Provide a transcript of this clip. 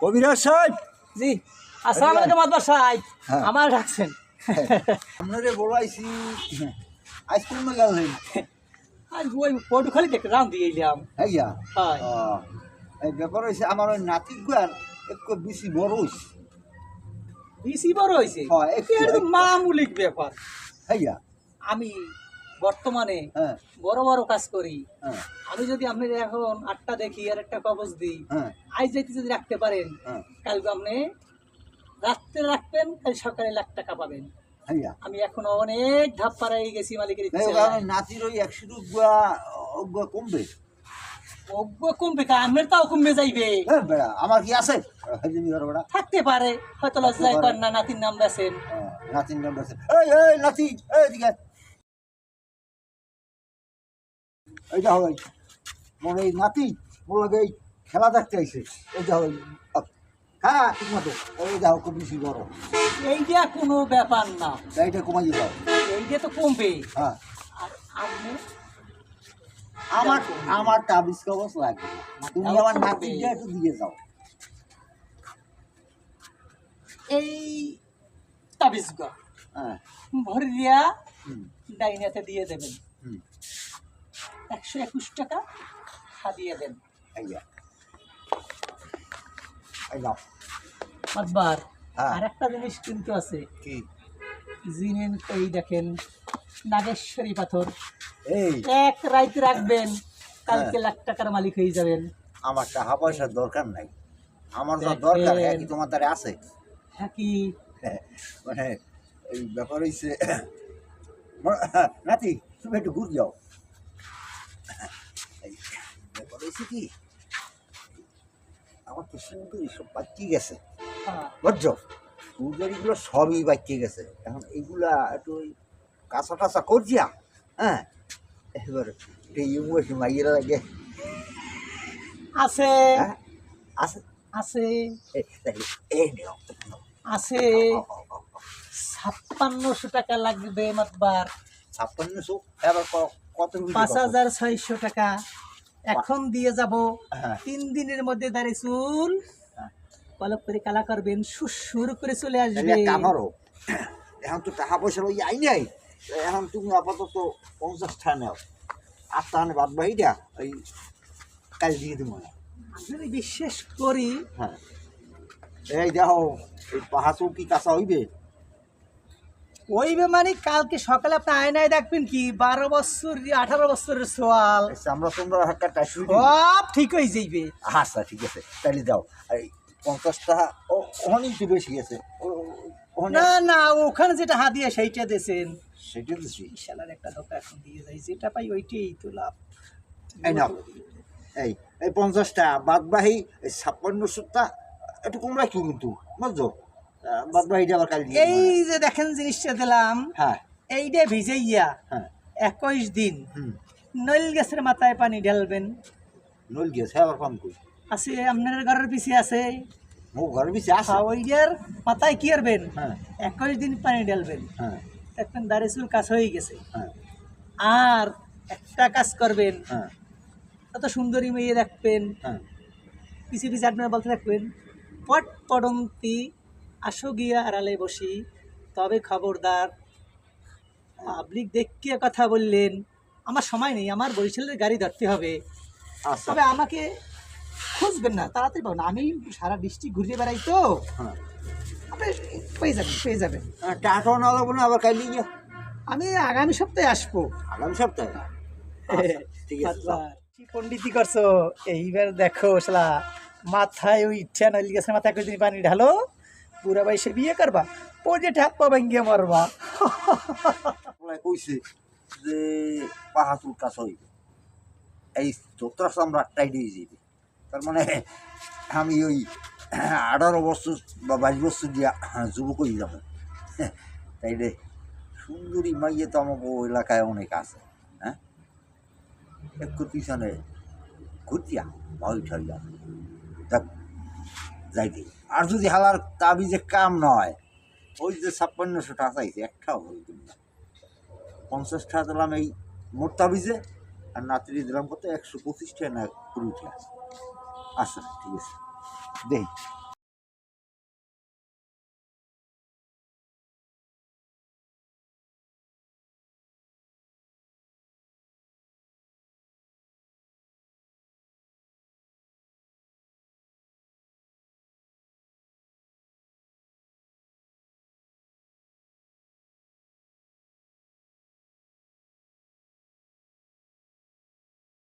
কবিরাজ সাহেব। জি আসসালামু আলাইকুম আদবার সাহেব। হ্যাঁ। আমার ডাকছেন। আপনারে বলাইছি আইসক্রিম গেলেন আজ ওই পটুখালি দেখে রাম দিয়ে এলাম। হ্যাঁ হয়। এই ব্যাপার হয়েছে আমার ওই নাতি গুয়ার একটু বেশি বড় হয়েছে বেশি বড় হয়েছে হয়, একটু। মামুলিক ব্যাপার? হ্যাঁ আমি বর্তমানে হ্যাঁ। বড় বড় কাজ করি। হ্যাঁ। আমি যদি আপনার এখন আটটা দেখি আর একটা কবজ দিই হ্যাঁ। আজ যাইতে যদি রাখতে পারেন কালকে আপনি রাত্রে রাখবেন কাল সকালে লাখ টাকা পাবেন। আমি এখনও অনেক ধাপ পাড়াই গেছি মালিকের নাতির ওই একশো কমবে? অজ্ঞ কমবে আমের তাও কমবে যাইবে। আমার কি আছে? থাকতে পারে হয়তো লজ্জায় কর না নাতির নাম বেছেন নাতির নাম আছে এই এই নাতি এই এদিকে আয়। এই যা হয় মনে এই নাতি লাগে এই খেলা দেখতে আইছে। এই যা হয় হ্যাঁ ঠিক মতো। এই যা হোক বেশি বড়। এইটা কোনো ব্যাপার না। এইটা কমাই দাও। এইটা তো কমবে। হ্যাঁ। আমার আমার তাবিজ কবচ লাগবে তুমি আমার নাতিটা একটু দিয়ে যাও। এই তাবিজ গা। হ্যাঁ। ভরি দিয়া হুম। ডাইনাতে দিয়ে দেবেন। হুম। একশো একুশ টাকা হাদিয়ে দেন। হ্যাঁ। আর একটা জিনিস কিন্তু আছে। কি? জিনেন এই দেখেন নাগেশ্বরী পাথর। এই। এক রাইতে রাখবেন কালকে লাখ টাকার মালিক হয়ে যাবেন। আমার টাকা পয়সার দরকার নাই। আমার যা দরকার হ্যাঁ কি তোমার দ্বারা আছে? হ্যাঁ কি? মানে এই ব্যাপার হয়েছে নাতি তুমি একটু ঘুর যাও এই ব্যাপার হয়েছে কি আমার তো সুন্দরী সব বাচ্চি গেছে। হ্যাঁ, বুঝছ সুন্দরীগুলো সবই গেছে। এখন এইগুলা একটু ওই কাঁচা টাচা করছিয়া হ্যাঁ? এবার এই বসে মাইয়েরা লাগে। আছে। হ্যাঁ? আছে? আছে। এই আছে। ছাপ্পান্নশো টাকা লাগবে মাতবার ছাপ্পান্নশো? এবার কত পাঁচ হাজার ছয়শো টাকা। এখন দিয়ে যাব হ্যাঁ। তিন দিনের মধ্যে দাঁড়ি চুল। হ্যাঁ। পলক করে কালা করবেন সুর করে চলে আসবে করো। এখন তো টাকা পয়সা ওই আই নাই। এখন তুমি আপাতত পঞ্চাশ টাকা নাও। আর তাহলে বাদ বাকিটা ওই কাল দিয়ে দেবো না। আমি বিশ্বাস করি হ্যাঁ। এই দেখো এই পাহাড় কি কাঁচা হইবে? ওই মানে কালকে সকালে আপনি আয়নায় দেখবেন কি বারো বছর আঠারো বছরের সোয়াল। আচ্ছা, আমরা তোমরা টাইসুই সব ঠিক হয়ে যাইবে। আচ্ছা ঠিক আছে। তাহলে দাও এই পঞ্চাশ টাকা ও ওখানেই তো বেশি আছে না না ওখানে যেটা হাদিয়া সেইটা দিয়েছেন। সেটা দিচ্ছি বিশালার একটা ধোকা এখন দিয়ে যাই যেটা পাই ওইটাই তো লাভ। এই নাও। এই এই পঞ্চাশটা বাদ বাহি এই ছাপ্পান্নশোটা একটু কম রাখি কিন্তু। বুঝছ? এই যে দেখেন জিনিসটা দিলাম হ্যাঁ। এইটা ভিজাইয়া হ্যাঁ। একুশ দিন নইল গাছের মাথায় পানি ঢালবেন। নল গিয়েছে হ্যাঁ আবার পাম কই? আছে আপনার ঘরের পিছে আছে। ও ঘরের পিছে আসা হ্যাঁ, ওইটার মাথায় কি করবেন? হ্যাঁ। একুশ দিন পানি ঢালবেন। হ্যাঁ। দেখবেন দাঁড়িয়ে চুল কাজ হয়ে গেছে। হ্যাঁ। আর একটা কাজ করবেন। হ্যাঁ। কত সুন্দরী মেয়ে রাখবেন হ্যাঁ। পিছিয়ে পিছিয়ে আপনারা বলতে থাকবেন পট পড়ন্তি আসো গিয়া আড়ালে বসি। তবে খবরদার পাবলিক দেখিয়ে কথা বললেন আমার সময় নেই আমার বরিশালের গাড়ি ধরতে হবে। আচ্ছা। তবে আমাকে খুঁজবেন না তাড়াতাড়ি পাবেন আমি সারা ডিস্ট্রিক্ট ঘুরে বেড়াই তো। হ্যাঁ। আপনি পেয়ে যাবেন পেয়ে যাবেন। টাকা না লাগবো না আবার কাল আমি আগামী সপ্তাহে আসব। আগামী সপ্তাহে? আচ্ছা, ঠিক আছে পণ্ডিতি করছ? এইবার দেখো শালা মাথায় ওই ইচ্ছা নইল গেছে মাথায় করে পানি ঢালো। পুরা বাইসে বিয়ে করবা? প্রজেক্ট হাত পা ভাঙ্গিয়ে মারবা। কইছে যে পাহাড় কাজ হইবে। এই চোত্রা আমরা টাই দিয়ে যাবে তার মানে আমি ওই আঠারো বছর বা বাইশ বছর দিয়া যুবক হয়ে যাব। তাই রে, সুন্দরী মাইয়ে তো আমাকে এলাকায় অনেক আছে হ্যাঁ? একটু পিছনে ঘুরতিয়া ভয় ঠয় যাবে দেখ যাইতে। আর যদি হালার তাবিজে কাম নয়, ওই যে ছাপ্পান্নশো টাকা চাইছে, একটাও হইতে না। পঞ্চাশ টাকা দিলাম এই মোট তাবিজে আর নাতিরি দিলাম কত, একশো পঁচিশ টাকা না কুড়ি টাকা। আচ্ছা ঠিক আছে। দেখি